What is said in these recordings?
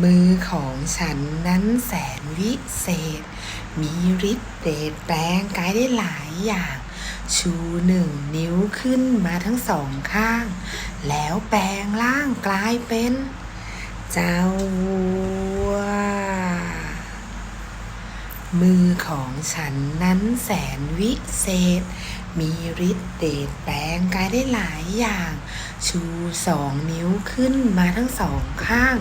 มือของฉันนั้นแสนวิเศษ มีฤทธิ์เดชแปลงกายได้หลายอย่าง ชูหนึ่งนิ้วขึ้นมาทั้งสองข้าง แล้วแปลงร่างกลายเป็น เจ้าวัว มือของฉันนั้นแสนวิเศษ มีฤทธิ์เดชแปลงกายได้หลายอย่าง ชูสองนิ้วขึ้นมาทั้งสองข้าง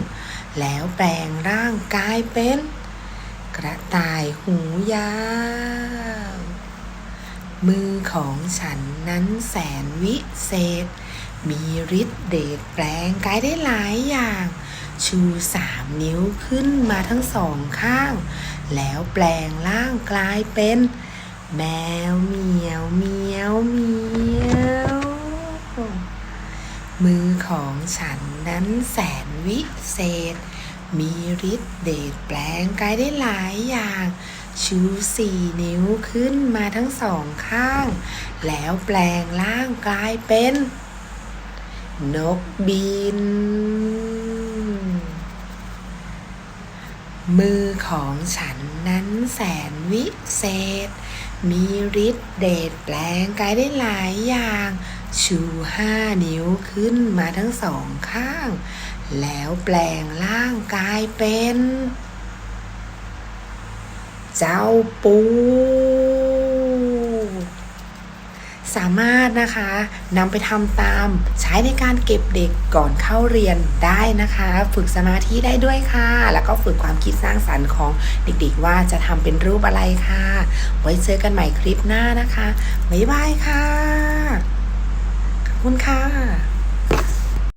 แล้วแปลงร่างกายเป็น กระต่ายหูยาว มือของฉันนั้นแสนวิเศษ มีฤทธิ์เดชแปลงกายได้หลายอย่าง ชูสามนิ้วขึ้นมาทั้งสองข้าง แล้วแปลงร่างกลายเป็น แมวเหมียวเหมียวเหมียว มือของฉันนั้นแสนวิเศษ มีฤทธิ์เดชแปลงกายได้หลายอย่าง ชูสี่นิ้วขึ้นมาทั้งสองข้าง แล้วแปลงร่างกลายเป็น นกบิน มือของฉันนั้นแสนวิเศษ มีฤทธิ์เดชแปลงกายได้หลายอย่าง ชูห้านิ้วขึ้นมาทั้งสองข้าง แล้วแปลงร่างกายเป็น เจ้าปู สามารถนะคะนำไปทำตามใช้ในการเก็บเด็กก่อนเข้าเรียนได้นะคะ ฝึกสมาธิได้ด้วยค่ะ แล้วก็ฝึกความคิดสร้างสรรค์ของเด็กๆ ว่าจะทำเป็นรูปอะไรค่ะ ไว้เจอกันใหม่คลิปหน้านะคะ บ๊ายบายค่ะ คุณค่ะ